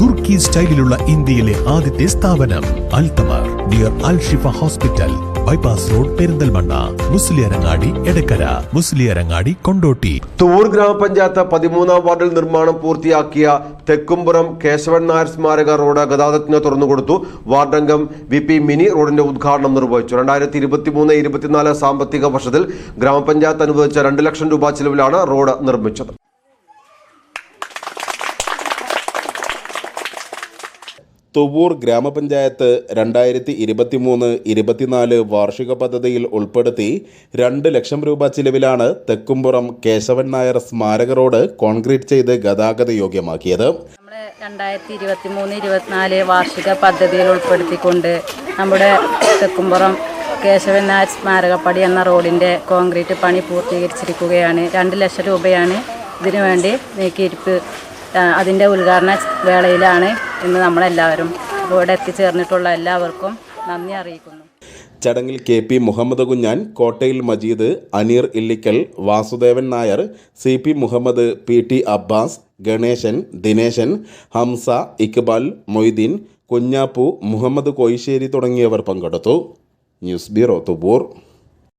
തുർക്കി സ്റ്റൈലിലുള്ള ഇന്ത്യയിലെ ആദ്യത്തെ സ്ഥാപനം അൽതമർ dear Al Shifa hospital bypass road Perinthalmanna Musliyarangadi Edakkara Musliyarangadi Kondotty. തൂർ ഗ്രാമപഞ്ചായത്ത് പതിമൂന്നാം വാർഡിൽ നിർമ്മാണം പൂർത്തിയാക്കിയ തെക്കുംപുറം കേശവൻ നായർ സ്മാരക റോഡ് ഗതാഗതത്തിന് തുറന്നുകൊടുത്തു വാർഡംഗം വി പി മിനി റോഡിന്റെ ഉദ്ഘാടനം നിർവഹിച്ചു. രണ്ടായിരത്തി ഇരുപത്തിമൂന്ന് ഇരുപത്തിനാല് സാമ്പത്തിക വർഷത്തിൽ ഗ്രാമപഞ്ചായത്ത് അനുവദിച്ച രണ്ട് ലക്ഷം രൂപ ചിലവിലാണ് റോഡ് നിർമ്മിച്ചത്. തുവൂർ ഗ്രാമപഞ്ചായത്ത് രണ്ടായിരത്തി ഇരുപത്തി മൂന്ന് ഇരുപത്തിനാല് വാർഷിക പദ്ധതിയിൽ ഉൾപ്പെടുത്തി രണ്ട് ലക്ഷം രൂപ ചിലവിലാണ് തെക്കുംപുറം കേശവൻ നായർ സ്മാരക റോഡ് കോൺക്രീറ്റ് ചെയ്ത് ഗതാഗത യോഗ്യമാക്കിയത്. നമ്മുടെ രണ്ടായിരത്തി ഇരുപത്തി മൂന്ന് ഇരുപത്തിനാല് വാർഷിക പദ്ധതിയിൽ ഉൾപ്പെടുത്തിക്കൊണ്ട് നമ്മുടെ തെക്കുംപുറം കേശവൻ നായർ സ്മാരകപ്പടി എന്ന റോഡിന്റെ കോൺക്രീറ്റ് പണി പൂർത്തീകരിച്ചിരിക്കുകയാണ്. രണ്ട് ലക്ഷം രൂപയാണ് ഇതിനുവേണ്ടി നീക്കിയിരിപ്പ് അതിന്റെ ഉദ്ഘാടന വേളയിലാണ് ഇന്ന് നമ്മളെല്ലാവരും ഇവിടെ എത്തിച്ചേർന്നിട്ടുള്ള എല്ലാവർക്കും നന്ദി അറിയിക്കുന്നു. ചടങ്ങിൽ K P Muhammad Kunhan Kottayil Majeed Aneer Illikkal Vasudevan Nair C P Muhammad P T Abbas Ganesan Dineshan Hamza Iqbal Moideen Kunhappu Muhammad Koyissery തുടങ്ങിയവർ പങ്കെടുത്തു. News bureau തുബൂർ